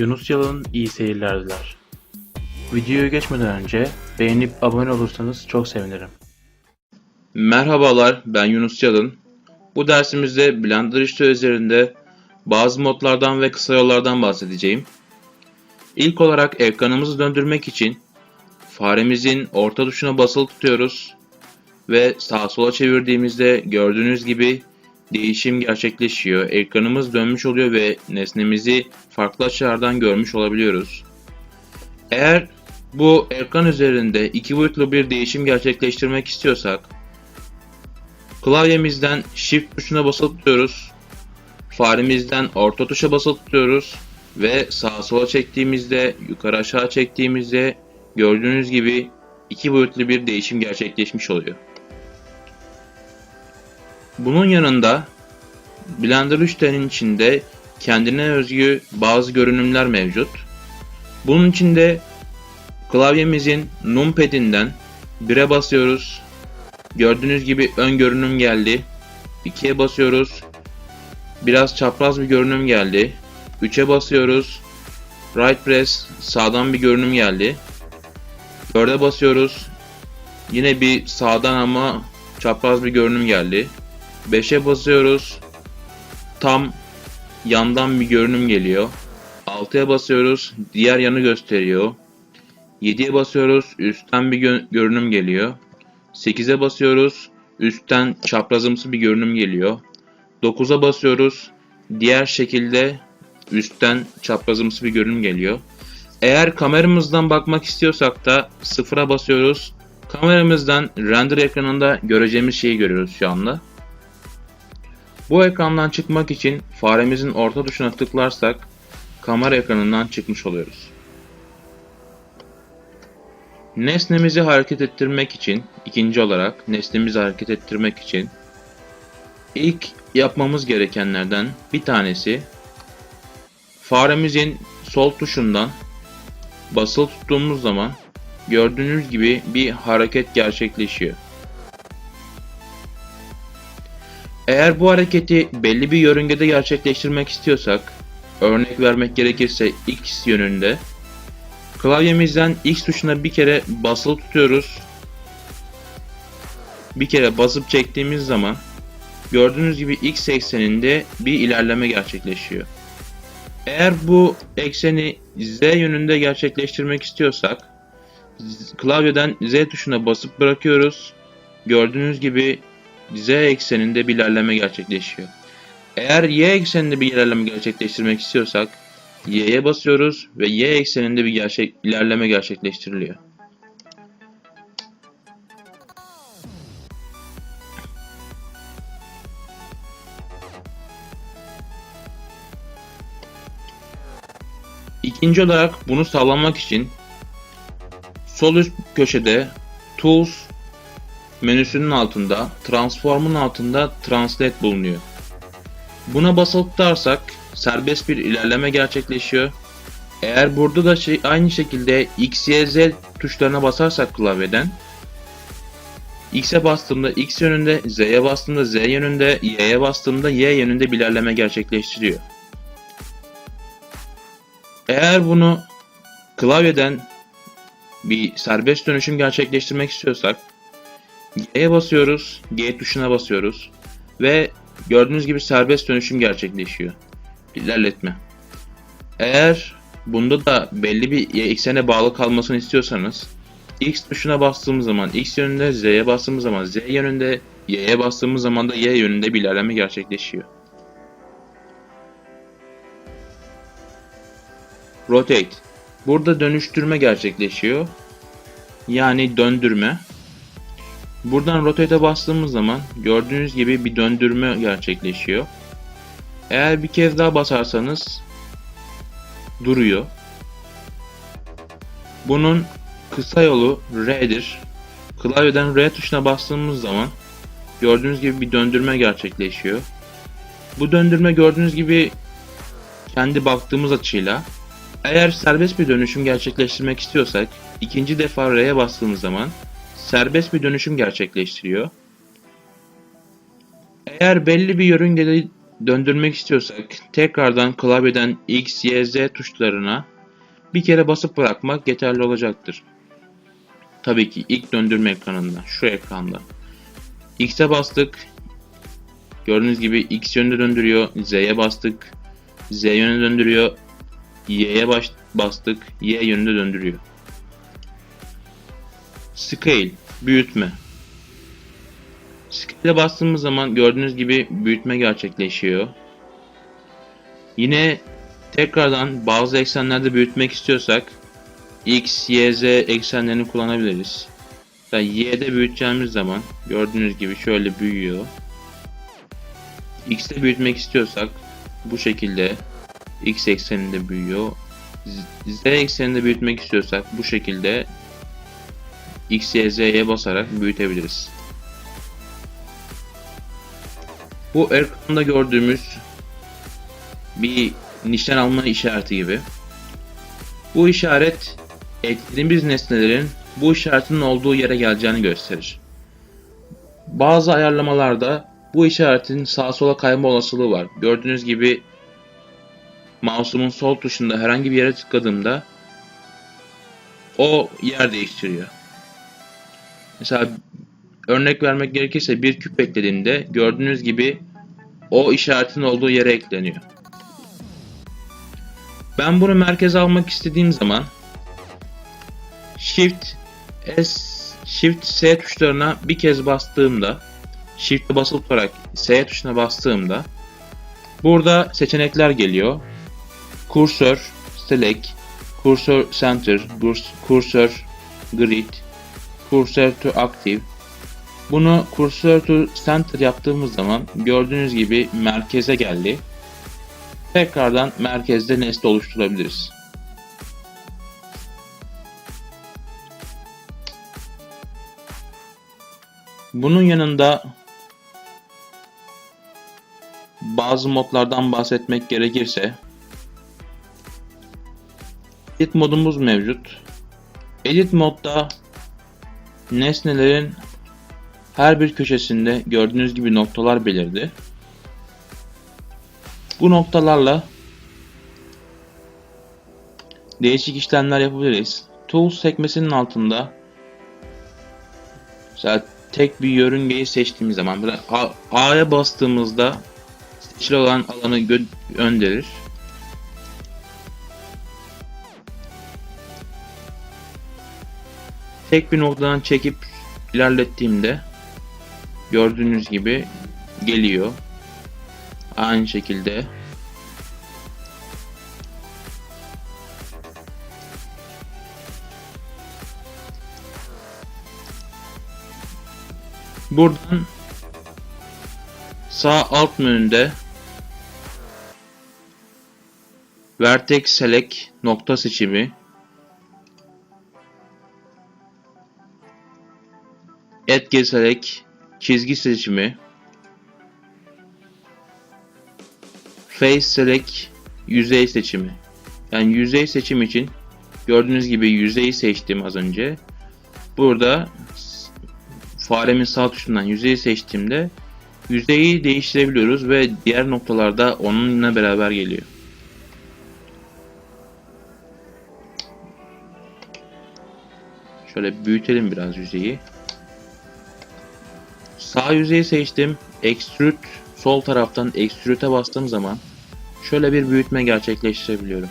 Yunus Yalın iyi seyirler diler. Videoya geçmeden önce beğenip abone olursanız çok sevinirim. Merhabalar, ben Yunus Yalın. Bu dersimizde Blender işte üzerinde bazı modlardan ve kısa yollardan bahsedeceğim. İlk olarak ekranımızı döndürmek için faremizin orta tuşuna basılı tutuyoruz ve sağa sola çevirdiğimizde gördüğünüz gibi değişim gerçekleşiyor. Ekranımız dönmüş oluyor ve nesnemizi farklı açılardan görmüş olabiliyoruz. Eğer bu ekran üzerinde iki boyutlu bir değişim gerçekleştirmek istiyorsak Klavyemizden Shift tuşuna basılı tutuyoruz. Faremizden orta tuşa basılı tutuyoruz. Ve sağa sola çektiğimizde, yukarı aşağı çektiğimizde gördüğünüz gibi iki boyutlu bir değişim gerçekleşmiş oluyor. Bunun yanında Blender 3D'nin içinde kendine özgü bazı görünümler mevcut. Bunun içinde klavyemizin numpad'inden 1'e basıyoruz. Gördüğünüz gibi ön görünüm geldi. 2'ye basıyoruz. Biraz çapraz bir görünüm geldi. 3'e basıyoruz. Right press sağdan bir görünüm geldi. 4'e basıyoruz. Yine bir sağdan ama çapraz bir görünüm geldi. 5'e basıyoruz. Tam yandan bir görünüm geliyor. 6'ya basıyoruz. Diğer yanı gösteriyor. 7'ye basıyoruz. Üstten bir gö- görünüm geliyor. 8'e basıyoruz. Üstten çaprazımsı bir görünüm geliyor. 9'a basıyoruz. Diğer şekilde üstten çaprazımsı bir görünüm geliyor. Eğer kameramızdan bakmak istiyorsak da 0'a basıyoruz. Kameramızdan render ekranında göreceğimiz şeyi görüyoruz şu anda. Bu ekrandan çıkmak için faremizin orta tuşuna tıklarsak kamera ekranından çıkmış oluyoruz. Nesnemizi hareket ettirmek için, ikinci olarak nesnemizi hareket ettirmek için ilk yapmamız gerekenlerden bir tanesi faremizin sol tuşundan basılı tuttuğumuz zaman gördüğünüz gibi bir hareket gerçekleşiyor. Eğer bu hareketi belli bir yörüngede gerçekleştirmek istiyorsak, örnek vermek gerekirse x yönünde Klavyemizden X tuşuna bir kere basılı tutuyoruz. Bir kere basıp çektiğimiz zaman gördüğünüz gibi X ekseninde bir ilerleme gerçekleşiyor. Eğer bu ekseni Z yönünde gerçekleştirmek istiyorsak klavyeden Z tuşuna basıp bırakıyoruz. Gördüğünüz gibi Z ekseninde bir ilerleme gerçekleşiyor. Eğer Y ekseninde bir ilerleme gerçekleştirmek istiyorsak Y'ye basıyoruz ve Y ekseninde bir gerçek ilerleme gerçekleştiriliyor. İkinci olarak bunu sağlamak için sol üst köşede Tools menüsünün altında Transform'un altında Translate bulunuyor. Buna basılı tutarsak serbest bir ilerleme gerçekleşiyor. Eğer burada da şey, aynı şekilde X, Y, Z tuşlarına basarsak klavyeden X'e bastığımda X yönünde, Z'ye bastığımda Z yönünde, Y'ye bastığımda Y yönünde bir ilerleme gerçekleştiriyor. Eğer bunu klavyeden bir serbest dönüşüm gerçekleştirmek istiyorsak G'ye basıyoruz, G tuşuna basıyoruz ve gördüğünüz gibi serbest dönüşüm gerçekleşiyor ilerletme. Eğer bunda da belli bir eksene bağlı kalmasını istiyorsanız X tuşuna bastığımız zaman X yönünde, Z'ye bastığımız zaman Z yönünde, Y'ye bastığımız zaman da Y yönünde bir ilerleme gerçekleşiyor. Rotate. Burada dönüştürme gerçekleşiyor. Yani döndürme. Buradan rotate'e bastığımız zaman gördüğünüz gibi bir döndürme gerçekleşiyor. Eğer bir kez daha basarsanız duruyor. Bunun kısa yolu R'dir. Klavyeden R tuşuna bastığımız zaman gördüğünüz gibi bir döndürme gerçekleşiyor. Bu döndürme gördüğünüz gibi kendi baktığımız açıyla eğer serbest bir dönüşüm gerçekleştirmek istiyorsak ikinci defa R'ye bastığımız zaman serbest bir dönüşüm gerçekleştiriyor. Eğer belli bir yörüngede döndürmek istiyorsak tekrardan klavyeden X, Y, Z tuşlarına bir kere basıp bırakmak yeterli olacaktır. Tabii ki ilk döndürme ekranında, şu ekranda. X'e bastık. Gördüğünüz gibi X yönünde döndürüyor. Z'ye bastık. Z yönünde döndürüyor. Y'ye bastık. Y yönünde döndürüyor. Scale, büyütme. Scale'e bastığımız zaman gördüğünüz gibi büyütme gerçekleşiyor. Yine tekrardan bazı eksenlerde büyütmek istiyorsak X, Y, Z eksenlerini kullanabiliriz. Yani Y'de büyüteceğimiz zaman gördüğünüz gibi şöyle büyüyor. X'te büyütmek istiyorsak bu şekilde X ekseninde büyüyor. Z ekseninde büyütmek istiyorsak bu şekilde X, basarak büyütebiliriz. Bu ekranda gördüğümüz bir nişan alma işareti gibi. Bu işaret eklediğimiz nesnelerin bu işaretin olduğu yere geleceğini gösterir. Bazı ayarlamalarda bu işaretin sağa sola kayma olasılığı var. Gördüğünüz gibi mouse'umun sol tuşunda herhangi bir yere tıkladığımda o yer değiştiriyor. Mesela örnek vermek gerekirse bir küp eklediğimde gördüğünüz gibi o işaretin olduğu yere ekleniyor. Ben bunu merkeze almak istediğim zaman Shift S Shift S tuşlarına bir kez bastığımda Shift'e basılı tutarak S tuşuna bastığımda burada seçenekler geliyor. Cursor Select, Cursor Center, Cursor Grid, Cursor to Active. Bunu Cursor to Center yaptığımız zaman gördüğünüz gibi merkeze geldi. Tekrardan merkezde nesne oluşturabiliriz. Bunun yanında bazı modlardan bahsetmek gerekirse Edit modumuz mevcut. Edit modda nesnelerin her bir köşesinde gördüğünüz gibi noktalar belirdi. Bu noktalarla değişik işlemler yapabiliriz. Tools sekmesinin altında mesela tek bir yörüngeyi seçtiğimiz zaman A'ya bastığımızda seçili olan alanı gö- gönderir. Tek bir noktadan çekip ilerlettiğimde gördüğünüz gibi geliyor. Aynı şekilde buradan sağ alt menüde Vertex Select nokta seçimi Etki Select çizgi seçimi Face Select yüzey seçimi. Yani yüzey seçim için gördüğünüz gibi yüzeyi seçtim az önce. Burada faremin sağ tuşundan yüzeyi seçtiğimde yüzeyi değiştirebiliyoruz ve diğer noktalarda onunla beraber geliyor. Şöyle büyütelim biraz yüzeyi. Sağ yüzeyi seçtim. Extrude sol taraftan Extrude'e bastığım zaman şöyle bir büyütme gerçekleştirebiliyorum.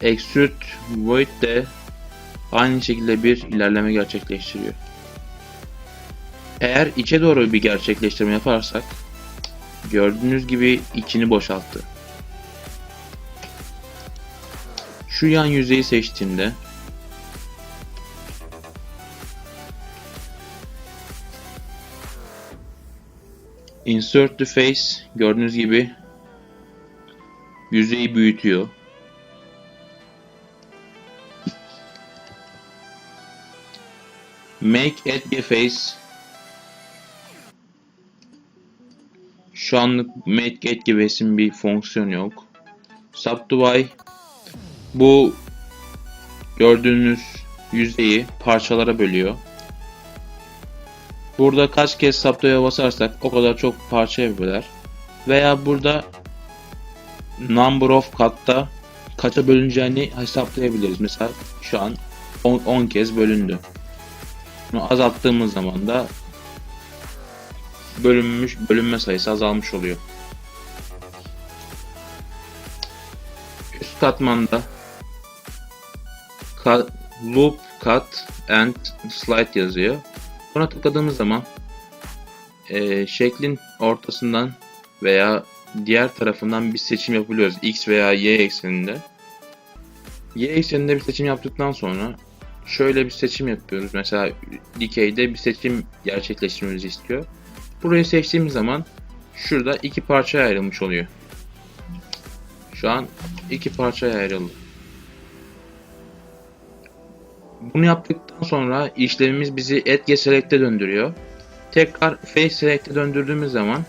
Extrude Void de aynı şekilde bir ilerleme gerçekleştiriyor. Eğer içe doğru bir gerçekleştirme yaparsak gördüğünüz gibi içini boşalttı. Şu yan yüzeyi seçtiğimde Insert the face gördüğünüz gibi yüzeyi büyütüyor. Make edge face Şu anlık make edge face'in bir fonksiyonu yok. Subdivide bu gördüğünüz yüzeyi parçalara bölüyor. Burada kaç kez saptaya basarsak o kadar çok parçaya böler. Veya burada number of cut'ta kaça bölüneceğini hesaplayabiliriz. Mesela şu an 10, 10 kez bölündü. Bunu azalttığımız zaman da bölünmüş bölünme sayısı azalmış oluyor. Üst katmanda cut, loop cut and slide yazıyor. Buna tıkladığımız zaman eee, şeklin ortasından veya diğer tarafından bir seçim yapabiliyoruz. X veya Y ekseninde. Y ekseninde bir seçim yaptıktan sonra şöyle bir seçim yapıyoruz. Mesela dikeyde bir seçim gerçekleştirmemizi istiyor. Burayı seçtiğimiz zaman şurada iki parçaya ayrılmış oluyor. Şu an iki parçaya ayrıldı. Bunu yaptıktan sonra işlemimiz bizi Edge Select'e döndürüyor. Tekrar Face Select'e döndürdüğümüz zaman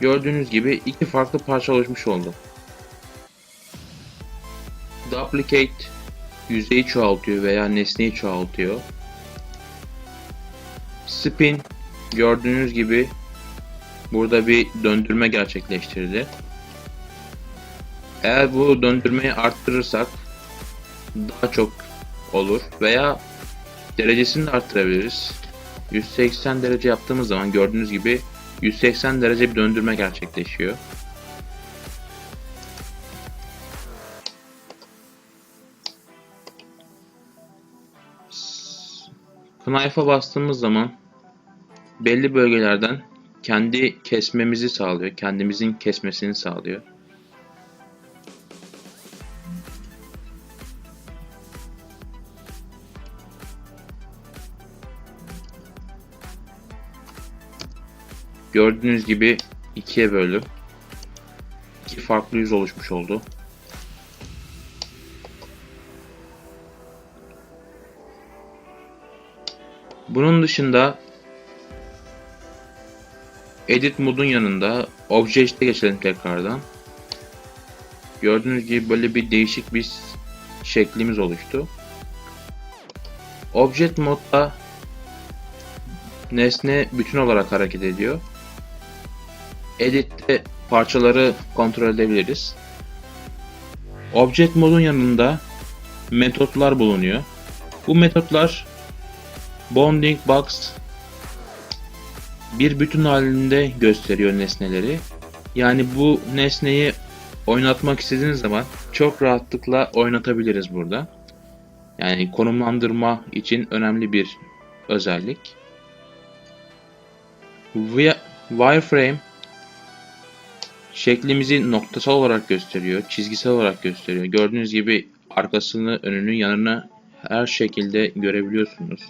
gördüğünüz gibi iki farklı parça oluşmuş oldu. Duplicate yüzeyi çoğaltıyor veya nesneyi çoğaltıyor. Spin gördüğünüz gibi burada bir döndürme gerçekleştirdi. Eğer bu döndürmeyi arttırırsak daha çok olur veya derecesini de arttırabiliriz. 180 derece yaptığımız zaman gördüğünüz gibi 180 derece bir döndürme gerçekleşiyor. Knife'a bastığımız zaman belli bölgelerden kendi kesmemizi sağlıyor. Kendimizin kesmesini sağlıyor. Gördüğünüz gibi ikiye böldü. İki farklı yüz oluşmuş oldu. Bunun dışında Edit modun yanında Object'e geçelim tekrardan. Gördüğünüz gibi böyle bir değişik bir şeklimiz oluştu. Object modda nesne bütün olarak hareket ediyor. Edit'te parçaları kontrol edebiliriz. Object modun yanında metotlar bulunuyor. Bu metotlar Bounding Box bir bütün halinde gösteriyor nesneleri. Yani bu nesneyi oynatmak istediğiniz zaman çok rahatlıkla oynatabiliriz burada. Yani konumlandırma için önemli bir özellik. Wi- Wireframe şeklimizi noktasal olarak gösteriyor, çizgisel olarak gösteriyor. Gördüğünüz gibi arkasını, önünü, yanını her şekilde görebiliyorsunuz.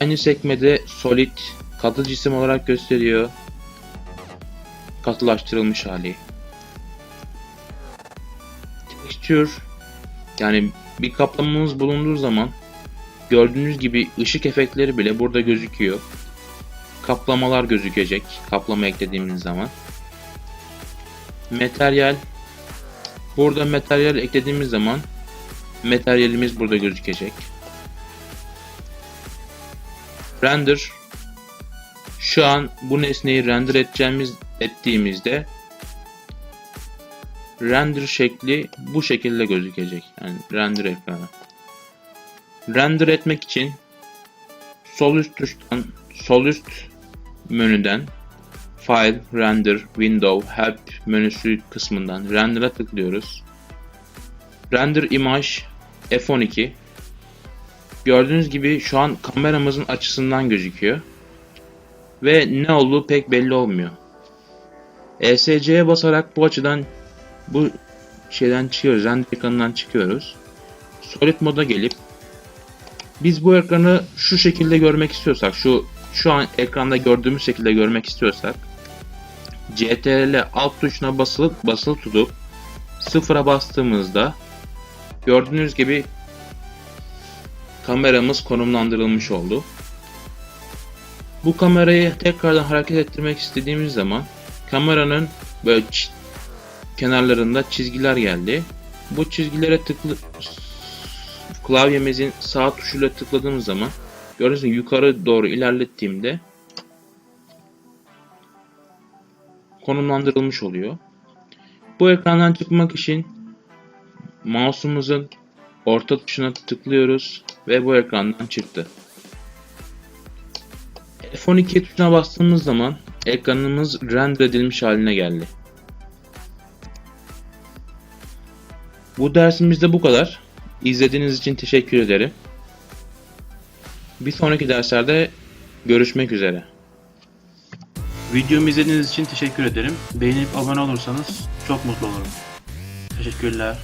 Aynı sekmede solid katı cisim olarak gösteriyor. Katılaştırılmış hali. Texture yani bir kaplamamız bulunduğu zaman gördüğünüz gibi ışık efektleri bile burada gözüküyor. Kaplamalar gözükecek kaplama eklediğimiz zaman. Materyal burada materyal eklediğimiz zaman materyalimiz burada gözükecek. Render şu an bu nesneyi render edeceğimiz ettiğimizde render şekli bu şekilde gözükecek. Yani render ekranı. Render etmek için sol üst tuştan sol üst menüden File, Render, Window, Help menüsü kısmından Render'a tıklıyoruz. Render Image F12 Gördüğünüz gibi şu an kameramızın açısından gözüküyor. Ve ne olduğu pek belli olmuyor. ESC'ye basarak bu açıdan bu şeyden çıkıyoruz. Render ekranından çıkıyoruz. Solid moda gelip biz bu ekranı şu şekilde görmek istiyorsak, şu şu an ekranda gördüğümüz şekilde görmek istiyorsak CTRL alt tuşuna basılıp basılı tutup sıfıra bastığımızda gördüğünüz gibi kameramız konumlandırılmış oldu. Bu kamerayı tekrardan hareket ettirmek istediğimiz zaman kameranın böyle kenarlarında çizgiler geldi. Bu çizgilere tıklı klavyemizin sağ tuşuyla tıkladığımız zaman Gördüğünüz yukarı doğru ilerlettiğimde konumlandırılmış oluyor. Bu ekrandan çıkmak için mouse'umuzun orta tuşuna tıklıyoruz ve bu ekrandan çıktı. F12 tuşuna bastığımız zaman ekranımız render edilmiş haline geldi. Bu dersimizde bu kadar. İzlediğiniz için teşekkür ederim. Bir sonraki derslerde görüşmek üzere. Videomu izlediğiniz için teşekkür ederim. Beğenip abone olursanız çok mutlu olurum. Teşekkürler.